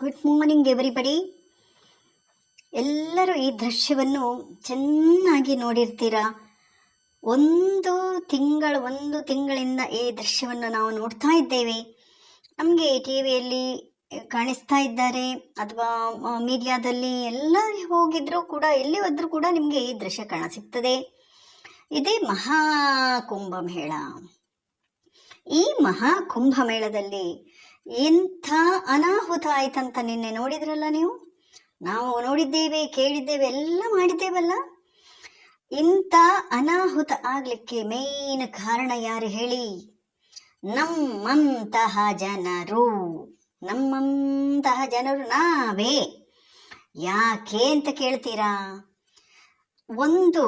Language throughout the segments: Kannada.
Good morning everybody. ಎಲ್ಲರೂ ಈ ದೃಶ್ಯವನ್ನು ಚೆನ್ನಾಗಿ ನೋಡಿರ್ತೀರಾ? ಒಂದು ತಿಂಗಳ, ಒಂದು ತಿಂಗಳಿಂದ ಈ ದೃಶ್ಯವನ್ನು ನಾವು ನೋಡ್ತಾ ಇದ್ದೇವೆ. ನಮಗೆ ಟಿ ವಿಯಲ್ಲಿ ಕಾಣಿಸ್ತಾ ಇದ್ದಾರೆ. ಅಥವಾ ಮೀಡಿಯಾದಲ್ಲಿ ಎಲ್ಲ ಹೋಗಿದ್ರೂ ಕೂಡ, ಎಲ್ಲಿ ಹೋದ್ರೂ ಕೂಡ ನಿಮಗೆ ಈ ದೃಶ್ಯ ಕಾಣ ಸಿಗ್ತದೆ ಇದೇ ಮಹಾಕುಂಭಮೇಳ ಈ ಮಹಾಕುಂಭಮೇಳದಲ್ಲಿ ಎಂಥ ಅನಾಹುತ ಆಯ್ತಂತ ನಿನ್ನೆ ನೋಡಿದ್ರಲ್ಲ ನೀವು? ನಾವು ನೋಡಿದ್ದೇವೆ, ಕೇಳಿದ್ದೇವೆ, ಎಲ್ಲ ಮಾಡಿದ್ದೇವಲ್ಲ? ಇಂಥ ಅನಾಹುತ ಆಗ್ಲಿಕ್ಕೆ ಮೇನ್ ಕಾರಣ ಯಾರು ಹೇಳಿ? ನಮ್ಮಂತಹ ಜನರು. ನಮ್ಮಂತಹ ಜನರು ನಾವೇ. ಯಾಕೆ ಅಂತ ಕೇಳ್ತೀರಾ? ಒಂದು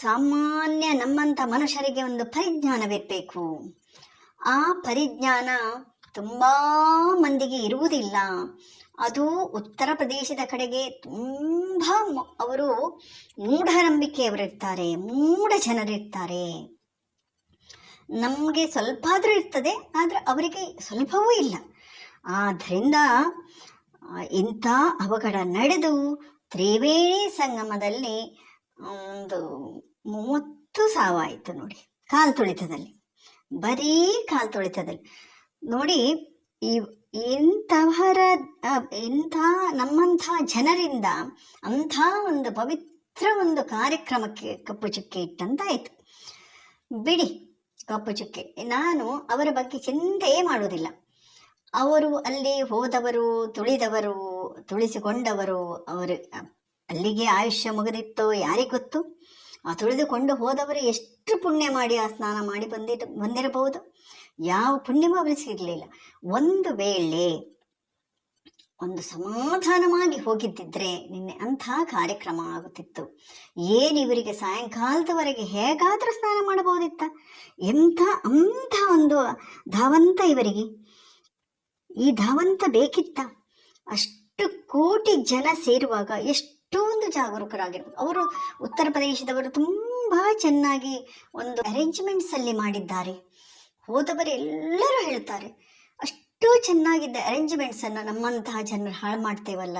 ಸಾಮಾನ್ಯ ನಮ್ಮಂಥ ಮನುಷ್ಯರಿಗೆ ಒಂದು ಪರಿಜ್ಞಾನವಿರಬೇಕು. ಆ ಪರಿಜ್ಞಾನ ತುಂಬ ಮಂದಿಗೆ ಇರುವುದಿಲ್ಲ. ಅದು ಉತ್ತರ ಪ್ರದೇಶದ ಕಡೆಗೆ ತುಂಬ ಅವರು ಮೂಢನಂಬಿಕೆಯವರಿರ್ತಾರೆ, ಮೂಢ ಜನರಿರ್ತಾರೆ. ನಮಗೆ ಸ್ವಲ್ಪ ಆದರೂ ಇರ್ತದೆ, ಆದರೆ ಅವರಿಗೆ ಸ್ವಲ್ಪವೂ ಇಲ್ಲ. ಆದ್ದರಿಂದ ಇಂಥ ಅವಘಡ ನಡೆದು ತ್ರಿವೇಣಿ ಸಂಗಮದಲ್ಲಿ ಒಂದು ಮೂವತ್ತು ಸಾವಾಯಿತು ನೋಡಿ, ಕಾಲು ತುಳಿತದಲ್ಲಿ. ಬರೀ ಕಾಲು ತುಳಿತದಲ್ಲಿ. ನೋಡಿ ಈ ಆ, ಇಂಥ ನಮ್ಮಂಥ ಜನರಿಂದ ಅಂಥ ಒಂದು ಪವಿತ್ರ ಒಂದು ಕಾರ್ಯಕ್ರಮಕ್ಕೆ ಕಪ್ಪು ಚುಕ್ಕೆ ಇಟ್ಟಂತಾಯಿತು. ಬಿಡಿ ಕಪ್ಪು ಚುಕ್ಕೆ. ನಾನು ಅವರ ಬಗ್ಗೆ ಚಿಂತೆಯೇ ಮಾಡುವುದಿಲ್ಲ. ಅವರು ಅಲ್ಲಿ ಹೋದವರು ತುಳಿದವರು ತುಳಿಸಿಕೊಂಡವರು ಅವರು ಅಲ್ಲಿಗೆ ಆಯುಷ್ಯ ಮುಗಿದಿತ್ತೋ ಯಾರಿಗೆ ಗೊತ್ತು? ಆ ತುಳಿದುಕೊಂಡು ಹೋದವರು ಎಷ್ಟು ಪುಣ್ಯ ಮಾಡಿ ಆ ಸ್ನಾನ ಮಾಡಿ ಬಂದಿರ ಬಂದಿರಬಹುದು? ಯಾವ ಪುಣ್ಯವೂ ಅವರಿಗೆ ಸಿಗಲಿಲ್ಲ. ಒಂದು ವೇಳೆ ಒಂದು ಸಮಾಧಾನವಾಗಿ ಹೋಗಿದ್ದಿದ್ರೆ ನಿನ್ನೆ ಅಂಥ ಕಾರ್ಯಕ್ರಮ ಆಗುತ್ತಿತ್ತು. ಏನು ಇವರಿಗೆ ಸಾಯಂಕಾಲದವರೆಗೆ ಹೇಗಾದರೂ ಸ್ನಾನ ಮಾಡಬಹುದಿತ್ತ? ಎಂಥ ಅಂಥ ಒಂದು ಧಾವಂತ ಇವರಿಗೆ. ಈ ಧಾವಂತ ಬೇಕಿತ್ತ? ಅಷ್ಟು ಕೋಟಿ ಜನ ಸೇರುವಾಗ ಎಷ್ಟೊಂದು ಜಾಗರೂಕರಾಗಿರ್ಬೋದು. ಅವರು ಉತ್ತರ ಪ್ರದೇಶದವರು ತುಂಬ ಚೆನ್ನಾಗಿ ಒಂದು ಅರೇಂಜ್ಮೆಂಟ್ಸಲ್ಲಿ ಮಾಡಿದ್ದಾರೆ. ಹೋದವರು ಎಲ್ಲರೂ ಹೇಳ್ತಾರೆ, ಅಷ್ಟು ಚೆನ್ನಾಗಿದ್ದ ಅರೇಂಜ್ಮೆಂಟ್ಸನ್ನು ನಮ್ಮಂತಹ ಜನರು ಹಾಳು ಮಾಡ್ತೇವಲ್ಲ.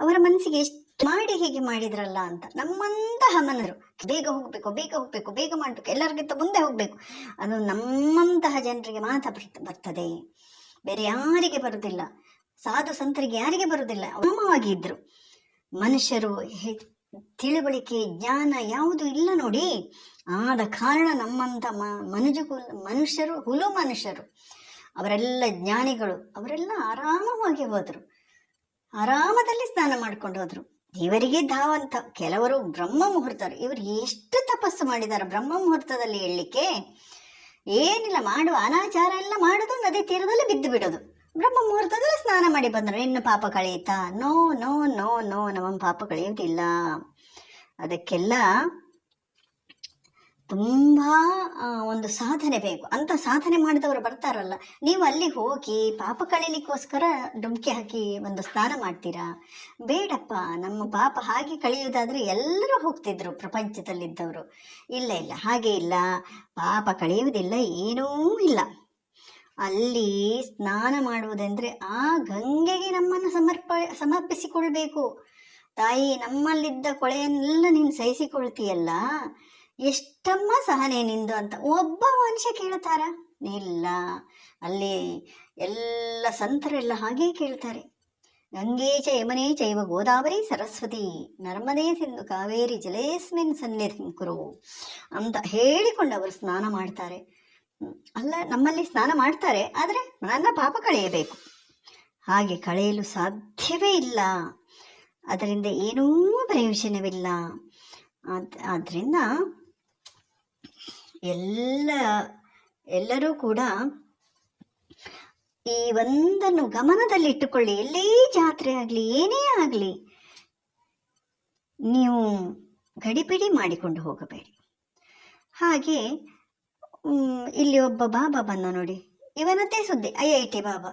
ಅವರ ಮನಸ್ಸಿಗೆ ಎಷ್ಟು ಮಾಡಿ ಹೀಗೆ ಮಾಡಿದ್ರಲ್ಲ ಅಂತ. ನಮ್ಮಂತಹ ಮನರು, ಬೇಗ ಹೋಗಬೇಕು ಬೇಗ ಹೋಗಬೇಕು, ಬೇಗ ಮಾಡಬೇಕು, ಎಲ್ಲರಿಗಿಂತ ಮುಂದೆ ಹೋಗಬೇಕು. ಅದು ನಮ್ಮಂತಹ ಜನರಿಗೆ ಮಾತ್ರ ಬರ್ತ- ಬರ್ತದೆ. ಬೇರೆ ಯಾರಿಗೆ ಬರುವುದಿಲ್ಲ ಸಾಧು ಸಂತರಿಗೆ ಯಾರಿಗೆ ಬರುವುದಿಲ್ಲ ಉತ್ತಮವಾಗಿ ಇದ್ರು. ಮನುಷ್ಯರು ತಿಳುವಳಿಕೆ, ಜ್ಞಾನ ಯಾವುದು ಇಲ್ಲ ನೋಡಿ. ಆದ ಕಾರಣ ನಮ್ಮಂಥ ಮ ಮನುಜುಗುಲ್ ಮನುಷ್ಯರು, ಹುಲು ಮನುಷ್ಯರು, ಅವರೆಲ್ಲ ಜ್ಞಾನಿಗಳು, ಅವರೆಲ್ಲ ಆರಾಮವಾಗಿ ಹೋದರು. ಆರಾಮದಲ್ಲಿ ಸ್ನಾನ ಮಾಡ್ಕೊಂಡು ಹೋದರು. ದೇವರಿಗೆ ಧಾವಂತ. ಕೆಲವರು ಬ್ರಹ್ಮ ಮುಹೂರ್ತರು. ಇವರು ಎಷ್ಟು ತಪಸ್ಸು ಮಾಡಿದ್ದಾರೆ ಬ್ರಹ್ಮ ಮುಹೂರ್ತದಲ್ಲಿ ಹೇಳಲಿಕ್ಕೆ ಏನಿಲ್ಲ, ಮಾಡುವ ಅನಾಚಾರ ಎಲ್ಲ ಮಾಡೋದು, ನದಿ ತೀರದಲ್ಲಿ ಬಿದ್ದು ಬಿಡೋದು. ಬ್ರಹ್ಮ ಮುಹೂರ್ತದಲ್ಲಿ ಸ್ನಾನ ಮಾಡಿ ಬಂದರು. ಇನ್ನು ಪಾಪ ಕಳೆಯುತ್ತಾ? ನೋ ನೋ ನೋ ನೋ ನಮ್ಮ ಪಾಪ ಕಳೆಯುವುದಿಲ್ಲ. ಅದಕ್ಕೆಲ್ಲ ತುಂಬ ಒಂದು ಸಾಧನೆ ಬೇಕು. ಅಂತ ಸಾಧನೆ ಮಾಡಿದವರು ಬರ್ತಾರಲ್ಲ, ನೀವು ಅಲ್ಲಿ ಹೋಗಿ ಪಾಪ ಕಳೀಲಿಕ್ಕೋಸ್ಕರ ಡುಮ್ಕಿ ಹಾಕಿ ಒಂದು ಸ್ನಾನ ಮಾಡ್ತೀರಾ? ಬೇಡಪ್ಪ, ನಮ್ಮ ಪಾಪ ಹಾಗೆ ಕಳೆಯುವುದಾದ್ರೆ ಎಲ್ಲರೂ ಹೋಗ್ತಿದ್ರು ಪ್ರಪಂಚದಲ್ಲಿದ್ದವರು. ಇಲ್ಲ ಇಲ್ಲ, ಹಾಗೆ ಇಲ್ಲ. ಪಾಪ ಕಳೆಯುವುದಿಲ್ಲ, ಏನೂ ಇಲ್ಲ. ಅಲ್ಲಿ ಸ್ನಾನ ಮಾಡುವುದೆಂದ್ರೆ ಆ ಗಂಗೆಗೆ ನಮ್ಮನ್ನು ಸಮರ್ಪ, ಸಮರ್ಪಿಸಿಕೊಳ್ಬೇಕು. ತಾಯಿ, ನಮ್ಮಲ್ಲಿದ್ದ ಕೊಳೆಯನ್ನೆಲ್ಲ ನೀನು ಸಹಿಸಿಕೊಳ್ತೀಯಲ್ಲ? ಎಷ್ಟಮ್ಮ ಸಹನೆ ನಿಂದು ಅಂತ ಒಬ್ಬ ಮನುಷ್ಯ ಕೇಳ್ತಾರ? ಇಲ್ಲ. ಅಲ್ಲಿ ಎಲ್ಲ ಸಂತರೆಲ್ಲ ಹಾಗೆ ಕೇಳ್ತಾರೆ. ಗಂಗೆ ಚ ಯಮನೆ ಚೈವ ಗೋದಾವರಿ ಸರಸ್ವತಿ. ನರ್ಮದೇ ಸಿಂಧು ಕಾವೇರಿ ಜಲೇಸ್ಮಿನ್ ಸನ್ನಿಧಿ ಕುರು ಅಂತ ಹೇಳಿಕೊಂಡು ಅವರು ಸ್ನಾನ ಮಾಡ್ತಾರೆ. ಅಲ್ಲ, ನಮ್ಮಲ್ಲಿ ಸ್ನಾನ ಮಾಡ್ತಾರೆ, ಆದರೆ ನನ್ನ ಪಾಪ ಕಳೆಯಬೇಕು. ಹಾಗೆ ಕಳೆಯಲು ಸಾಧ್ಯವೇ ಇಲ್ಲ. ಅದರಿಂದ ಏನೂ ಪ್ರಯೋಜನವಿಲ್ಲ. ಆದ್- ಆದ್ರಿಂದ ಎಲ್ಲ, ಎಲ್ಲರೂ ಕೂಡ ಈ ಒಂದನ್ನು ಗಮನದಲ್ಲಿಟ್ಟುಕೊಳ್ಳಿ ಎಲ್ಲೇ ಜಾತ್ರೆ ಆಗಲಿ, ಏನೇ ಆಗಲಿ, ನೀವು ಗಡಿಬಿಡಿ ಮಾಡಿಕೊಂಡು ಹೋಗಬೇಡಿ. ಹಾಗೆ ಇಲ್ಲಿ ಒಬ್ಬ ಬಾಬಾ ಬಂದ ನೋಡಿ. ಇವನದ್ದೇ ಸುದ್ದಿ, ಐ ಐ ಟಿ ಬಾಬಾ.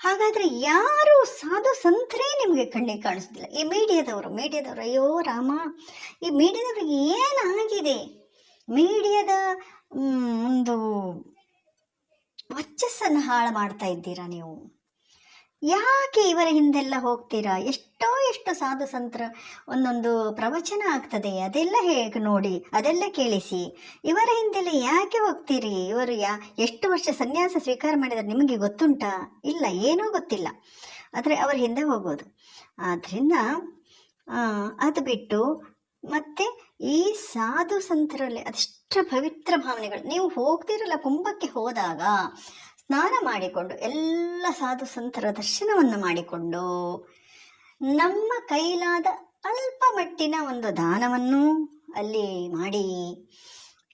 ಹಾಗಾದ್ರೆ ಯಾರು ಸಾಧು ಸಂತರೇ ನಿಮಗೆ ಕಣ್ಣಿಗೆ ಕಾಣಿಸ್ತಿಲ್ಲ. ಈ ಮೀಡಿಯಾದವರು ಮೀಡಿಯಾದವರು, ಅಯ್ಯೋ ರಾಮ, ಈ ಮೀಡಿಯಾದವ್ರಿಗೆ ಏನಾಗಿದೆ? ಮೀಡಿಯಾದ ಒಂದು ವರ್ಚಸ್ಸನ್ನು ಹಾಳು ಮಾಡ್ತಾ ಇದ್ದೀರಾ ನೀವು? ಯಾಕೆ ಇವರ ಹಿಂದೆಲ್ಲ ಹೋಗ್ತೀರಾ? ಎಷ್ಟೋ ಎಷ್ಟು ಸಾಧು ಸಂತರ ಒಂದೊಂದು ಪ್ರವಚನ ಆಗ್ತದೆ. ಅದೆಲ್ಲ ಹೇಗೆ ನೋಡಿ, ಅದೆಲ್ಲ ಕೇಳಿಸಿ. ಇವರ ಹಿಂದೆಲ್ಲ ಯಾಕೆ ಹೋಗ್ತೀರಿ? ಇವರು ಯಾ, ಎಷ್ಟು ವರ್ಷ ಸನ್ಯಾಸ ಸ್ವೀಕಾರ ಮಾಡಿದರೆ ನಿಮಗೆ ಗೊತ್ತುಂಟಾ? ಇಲ್ಲ, ಏನೂ ಗೊತ್ತಿಲ್ಲ. ಆದರೆ ಅವರ ಹಿಂದೆ ಹೋಗೋದು. ಆದ್ದರಿಂದ ಅದು ಬಿಟ್ಟು ಮತ್ತೆ ಈ ಸಾಧು ಸಂತರಲ್ಲಿ ಅದೆಷ್ಟು ಪವಿತ್ರ ಭಾವನೆಗಳು. ನೀವು ಹೋಗ್ತಿರಲ್ಲ ಕುಂಭಕ್ಕೆ ಹೋದಾಗ ಸ್ನಾನ ಮಾಡಿಕೊಂಡು ಎಲ್ಲ ಸಾಧು ಸಂತರ ದರ್ಶನವನ್ನು ಮಾಡಿಕೊಂಡು ನಮ್ಮ ಕೈಲಾದ ಅಲ್ಪ ಮಟ್ಟಿನ ಒಂದು ದಾನವನ್ನು ಅಲ್ಲಿ ಮಾಡಿ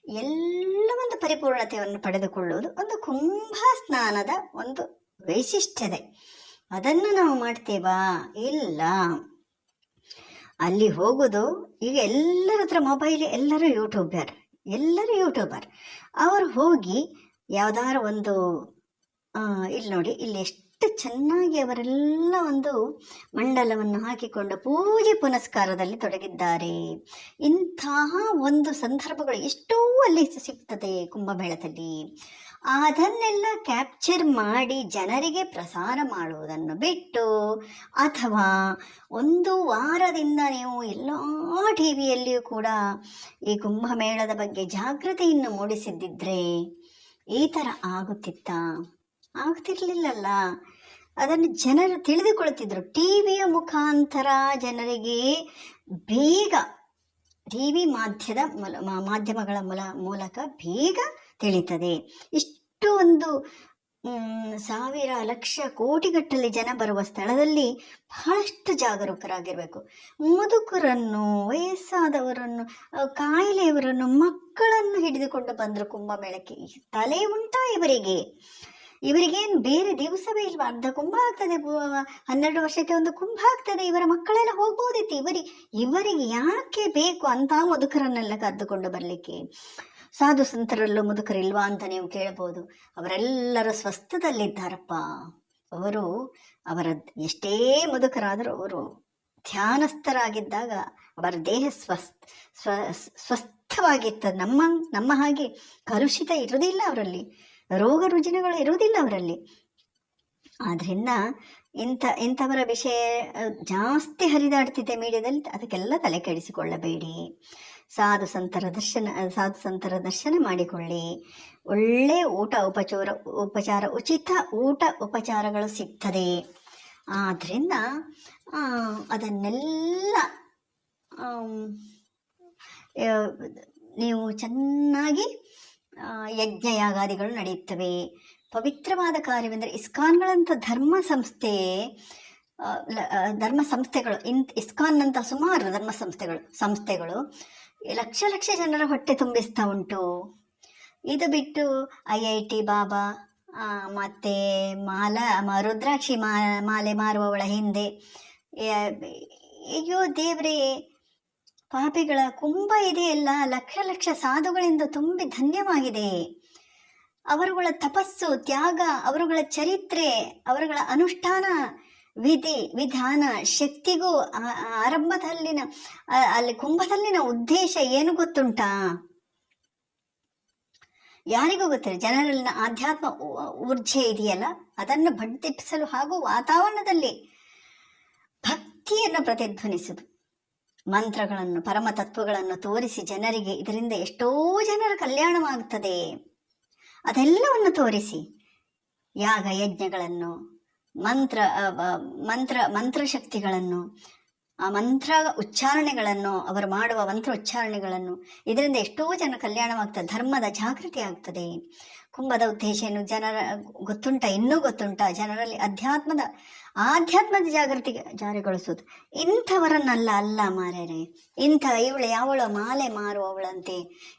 ಎಲ್ಲ ಒಂದು ಪರಿಪೂರ್ಣತೆಯನ್ನು ಪಡೆದುಕೊಳ್ಳುವುದು ಒಂದು ಕುಂಭ ಸ್ನಾನದ ಒಂದು ವೈಶಿಷ್ಟ್ಯತೆ. ಅದನ್ನು ನಾವು ಮಾಡ್ತೇವಾ? ಇಲ್ಲ. ಅಲ್ಲಿ ಹೋಗೋದು, ಈಗ ಎಲ್ಲರ ಹತ್ರ ಮೊಬೈಲ್ ಎಲ್ಲರೂ ಯೂಟ್ಯೂಬರ್ ಎಲ್ಲರೂ ಯೂಟ್ಯೂಬರ್ ಅವರು ಹೋಗಿ ಯಾವ್ದಾದ್ರು ಒಂದು ಇಲ್ಲಿ ನೋಡಿ, ಇಲ್ಲಿ ಎಷ್ಟು ಚೆನ್ನಾಗಿ ಅವರೆಲ್ಲ ಒಂದು ಮಂಡಲವನ್ನು ಹಾಕಿಕೊಂಡು ಪೂಜೆ ಪುನಸ್ಕಾರದಲ್ಲಿ ತೊಡಗಿದ್ದಾರೆ. ಇಂತಹ ಒಂದು ಸಂದರ್ಭಗಳು ಎಷ್ಟೋ ಅಲ್ಲಿ ಸಿಗ್ತದೆ ಕುಂಭಮೇಳದಲ್ಲಿ. ಅದನ್ನೆಲ್ಲ ಕ್ಯಾಪ್ಚರ್ ಮಾಡಿ ಜನರಿಗೆ ಪ್ರಸಾರ ಮಾಡುವುದನ್ನು ಬಿಟ್ಟು ಅಥವಾ ಒಂದು ವಾರದಿಂದ ನೀವು ಎಲ್ಲ ಟಿ ವಿಯಲ್ಲಿಯೂ ಕೂಡ ಈ ಕುಂಭಮೇಳದ ಬಗ್ಗೆ ಜಾಗೃತಿಯನ್ನು ಮೂಡಿಸಿದ್ದಿದ್ರೆ ಈ ಥರ ಆಗುತ್ತಿತ್ತ? ಆಗ್ತಿರ್ಲಿಲ್ಲಲ್ಲ. ಅದನ್ನು ಜನರು ತಿಳಿದುಕೊಳ್ತಿದ್ರು ಟಿ ವಿಯ ಮುಖಾಂತರ ಜನರಿಗೆ ಬೇಗ ಟಿ ವಿ ಮಾಧ್ಯದ ಮಾಧ್ಯಮಗಳ ಮೂಲ ಮೂಲಕ ಬೇಗ ತಿಳಿತದೆ. ಇಷ್ಟು ಒಂದು ಸಾವಿರ ಲಕ್ಷ ಕೋಟಿಗಟ್ಟಲೆ ಜನ ಬರುವ ಸ್ಥಳದಲ್ಲಿ ಬಹಳಷ್ಟು ಜಾಗರೂಕರಾಗಿರಬೇಕು. ಮುದುಕರನ್ನು, ವಯಸ್ಸಾದವರನ್ನು ಕಾಯಿಲೆಯವರನ್ನು, ಮಕ್ಕಳನ್ನು ಹಿಡಿದುಕೊಂಡು ಬಂದರು ಕುಂಭಮೇಳಕ್ಕೆ. ತಲೆ ಉಂಟಾ ಇವರಿಗೆ. ಇವರಿಗೇನು ಬೇರೆ ದಿವಸವೇ ಇಲ್ವಾ? ಅರ್ಧ ಕುಂಭ ಆಗ್ತದೆ ಹನ್ನೆರಡು ವರ್ಷಕ್ಕೆ ಒಂದು ಕುಂಭ ಆಗ್ತದೆ, ಇವರ ಮಕ್ಕಳೆಲ್ಲ ಹೋಗ್ಬೋದಿತ್ತು. ಇವರಿಗೆ ಇವರಿಗೆ ಯಾಕೆ ಬೇಕು ಅಂತ ಮುದುಕರನ್ನೆಲ್ಲ ಕರೆದುಕೊಂಡು ಬರಲಿಕ್ಕೆ? ಸಾಧು ಸಂತರಲ್ಲೂ ಮುದುಕರಿಲ್ವಾ ಅಂತ ನೀವು ಕೇಳಬಹುದು ಅವರೆಲ್ಲರ ಸ್ವಸ್ಥದಲ್ಲಿದ್ದಾರಪ್ಪ. ಅವರು, ಅವರ ಎಷ್ಟೇ ಮುದುಕರಾದರೂ ಅವರು ಧ್ಯಾನಸ್ಥರಾಗಿದ್ದಾಗ ಅವರ ದೇಹ ಸ್ವಸ್ಥ ಸ್ವ ಸ್ವಸ್ಥವಾಗಿತ್ತು ನಮ್ಮ ನಮ್ಮ ಹಾಗೆ ಕಲುಷಿತ ಇರುವುದಿಲ್ಲ ಅವರಲ್ಲಿ. ರೋಗ ರುಜಿನಗಳು ಇರುವುದಿಲ್ಲ ಅವರಲ್ಲಿ. ಆದ್ದರಿಂದ ಇಂಥ, ಇಂಥವರ ವಿಷಯ ಜಾಸ್ತಿ ಹರಿದಾಡ್ತಿದೆ ಮೀಡಿಯಾದಲ್ಲಿ, ಅದಕ್ಕೆಲ್ಲ ತಲೆ ಕೆಡಿಸಿಕೊಳ್ಳಬೇಡಿ. ಸಾಧು ಸಂತರ ದರ್ಶನ, ಸಾಧು ಸಂತರ ದರ್ಶನ ಮಾಡಿಕೊಳ್ಳಿ. ಒಳ್ಳೆ ಊಟ ಉಪಚಾರ ಉಪಚಾರ, ಉಚಿತ ಊಟ ಉಪಚಾರಗಳು ಸಿಗ್ತದೆ. ಆದ್ದರಿಂದ ಅದನ್ನೆಲ್ಲ ನೀವು ಚೆನ್ನಾಗಿ ಯಜ್ಞ ಯಾಗಾದಿಗಳು ನಡೆಯುತ್ತವೆ. ಪವಿತ್ರವಾದ ಕಾರ್ಯವೆಂದರೆ ಇಸ್ಕಾನ್ಗಳಂಥ ಧರ್ಮ ಸಂಸ್ಥೆ ಧರ್ಮ ಸಂಸ್ಥೆಗಳು ಇನ್ ಇಸ್ಕಾನ್ನಂಥ ಸುಮಾರು ಧರ್ಮ ಸಂಸ್ಥೆಗಳು ಸಂಸ್ಥೆಗಳು ಲಕ್ಷ ಲಕ್ಷ ಜನರ ಹೊಟ್ಟೆ ತುಂಬಿಸ್ತಾ ಉಂಟು. ಇದು ಬಿಟ್ಟು ಐ ಐ ಟಿ ಬಾಬಾ ಮತ್ತೆ ಮಾಲ ರುದ್ರಾಕ್ಷಿ ಮಾಲೆ ಮಾರುವವಳ ಹಿಂದೆ ಅಯ್ಯೋ ದೇವ್ರೇ, ಪಾಪಿಗಳ ಕುಂಭ ಇದೆಯಲ್ಲ, ಲಕ್ಷ ಲಕ್ಷ ಸಾಧುಗಳಿಂದ ತುಂಬಿ ಧನ್ಯವಾಗಿದೆ. ಅವರುಗಳ ತಪಸ್ಸು, ತ್ಯಾಗ, ಅವರುಗಳ ಚರಿತ್ರೆ, ಅವರುಗಳ ಅನುಷ್ಠಾನ ವಿಧಿ, ವಿಧಾನ, ಶಕ್ತಿಗೂ ಆರಂಭದಲ್ಲಿನ ಅಲ್ಲಿ ಕುಂಭದಲ್ಲಿನ ಉದ್ದೇಶ ಏನು ಗೊತ್ತುಂಟಾ? ಯಾರಿಗೂ ಗೊತ್ತಿಲ್ಲ. ಜನರಲ್ಲಿನ ಆಧ್ಯಾತ್ಮ ಊರ್ಜೆ ಇದೆಯಲ್ಲ, ಅದನ್ನು ಬಡ್ತಿಪ್ಪಿಸಲು ಹಾಗೂ ವಾತಾವರಣದಲ್ಲಿ ಭಕ್ತಿಯನ್ನು ಪ್ರತಿಧ್ವನಿಸುದು. ಮಂತ್ರಗಳನ್ನು, ಪರಮ ತತ್ವಗಳನ್ನು ತೋರಿಸಿ ಜನರಿಗೆ ಇದರಿಂದ ಎಷ್ಟೋ ಜನರ ಕಲ್ಯಾಣವಾಗುತ್ತದೆ. ಅದೆಲ್ಲವನ್ನು ತೋರಿಸಿ, ಯಾಗ ಯಜ್ಞಗಳನ್ನು ಮಂತ್ರ ಮಂತ್ರ ಮಂತ್ರ ಶಕ್ತಿಗಳನ್ನು ಆ ಮಂತ್ರ ಉಚ್ಚಾರಣೆಗಳನ್ನು ಅವರು ಮಾಡುವ ಮಂತ್ರ ಉಚ್ಚಾರಣೆಗಳನ್ನು ಇದರಿಂದ ಎಷ್ಟೋ ಜನ ಕಲ್ಯಾಣವಾಗ್ತದೆ ಧರ್ಮದ ಜಾಗೃತಿ ಆಗ್ತದೆ. ಕುಂಭದ ಉದ್ದೇಶ ಏನು? ಜನರ, ಗೊತ್ತುಂಟ? ಇನ್ನೂ ಗೊತ್ತುಂಟ? ಜನರಲ್ಲಿ ಅಧ್ಯಾತ್ಮದ, ಆಧ್ಯಾತ್ಮದ ಜಾಗೃತಿ ಜಾರಿಗೊಳಿಸುವುದು. ಇಂಥವರನ್ನಲ್ಲ ಅಲ್ಲ ಮಾರ್ಯಾರೆ ಇಂಥ ಇವಳು ಯಾವಳ ಮಾಲೆ ಮಾರುವವಳಂತೆ.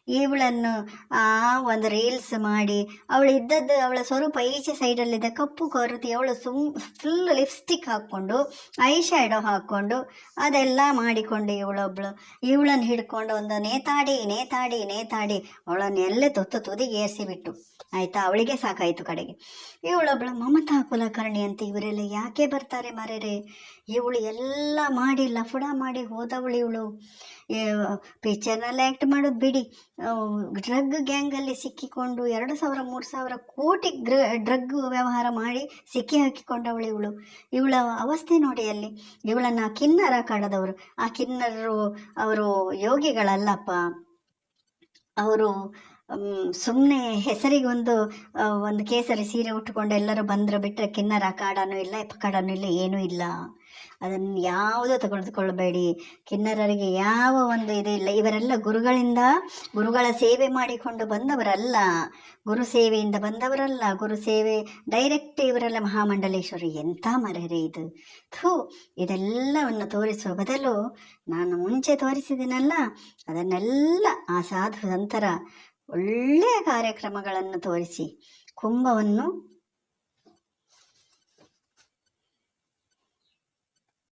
ಇವಳನ್ನು ಆ ಒಂದು ರೀಲ್ಸ್ ಮಾಡಿ, ಅವಳು ಇದ್ದದ್ದು ಅವಳ ಸ್ವರೂಪ ಈಚೆ ಸೈಡಲ್ಲಿದ್ದ ಕಪ್ಪು ಕೊರತೆ, ಅವಳು ಸುಮ್ ಫುಲ್ ಲಿಪ್ಸ್ಟಿಕ್ ಹಾಕ್ಕೊಂಡು ಐ ಶ್ಯಾಡೋ ಹಾಕ್ಕೊಂಡು, ಅದೆಲ್ಲ ಮಾಡಿಕೊಂಡು ಇವಳೊಬ್ಳು. ಇವಳನ್ನು ಹಿಡ್ಕೊಂಡು ಒಂದು ನೇತಾಡಿ ನೇತಾಡಿ ನೇತಾಡಿ ಅವಳನ್ನು ಎಲ್ಲೇ ತೊತ್ತು ತುದಿಗೆ ಏರಿಸಿಬಿಟ್ಟು ಆಯ್ತಾ? ಅವಳಿಗೆ ಸಾಕಾಯಿತು ಕಡೆಗೆ. ಇವಳೊಬ್ಳು ಮಮತಾ ಕುಲಕರ್ಣಿ ಅಂತ ಇವರೆಲ್ಲ ಯಾಕೆ ಬರ್ತಾರೆ ಮರೇರೆ? ಇವಳು ಎಲ್ಲ ಮಾಡಿ ಲಫಡ ಮಾಡಿ ಹೋದವಳು ಇವಳು. ಪಿಕ್ಚರ್ನಲ್ಲಿ ಆ್ಯಕ್ಟ್ ಮಾಡೋದು ಬಿಡಿ. ಡ್ರಗ್ ಗ್ಯಾಂಗಲ್ಲಿ ಸಿಕ್ಕಿಕೊಂಡು ಎರಡು ಸಾವಿರ, ಮೂರು ಸಾವಿರ ಕೋಟಿ ಗ್ರ, ಡ್ರಗ್ ವ್ಯವಹಾರ ಮಾಡಿ ಸಿಕ್ಕಿ ಹಾಕಿಕೊಂಡವಳು ಇವಳು. ಇವಳ ಅವಸ್ಥೆ ನೋಡಿ ಅಲ್ಲಿ. ಇವಳನ್ನು ಕಿನ್ನರ ಕಾಡದವರು. ಆ ಕಿನ್ನರರು ಅವರು ಯೋಗಿಗಳಲ್ಲಪ್ಪ. ಅವರು ಸುಮ್ಮನೆ ಹೆಸರಿಗೊಂದು ಒಂದು ಕೇಸರಿ ಸೀರೆ ಉಟ್ಕೊಂಡು ಎಲ್ಲರೂ ಬಂದರು ಬಿಟ್ಟರೆ ಕಿನ್ನರ ಕಾಡನೂ ಇಲ್ಲ ಪಕಡನೂ ಇಲ್ಲ, ಏನೂ ಇಲ್ಲ. ಅದನ್ನು ಯಾವುದೂ ತೆಗೆದುಕೊಳ್ಳಬೇಡಿ ಕಿನ್ನರರಿಗೆ ಯಾವ ಒಂದು ಇದು ಇಲ್ಲ. ಇವರೆಲ್ಲ ಗುರುಗಳಿಂದ, ಗುರುಗಳ ಸೇವೆ ಮಾಡಿಕೊಂಡು ಬಂದವರಲ್ಲ. ಗುರು ಸೇವೆಯಿಂದ ಬಂದವರಲ್ಲ. ಗುರು ಸೇವೆ ಡೈರೆಕ್ಟ್ ಇವರೆಲ್ಲ ಮಹಾಮಂಡಲೇಶ್ವರಿ. ಎಂಥ ಮರೆರೆ ಇದು. ಥೂ, ಇದೆಲ್ಲವನ್ನು ತೋರಿಸುವ ಬದಲು ನಾನು ಮುಂಚೆ ತೋರಿಸಿದ್ದೀನಲ್ಲ, ಅದನ್ನೆಲ್ಲ ಆ ಸಾಧು ಸಂತರ ಒಳ್ಳೆಯ ಕಾರ್ಯಕ್ರಮಗಳನ್ನು ತೋರಿಸಿ ಕುಂಭವನ್ನು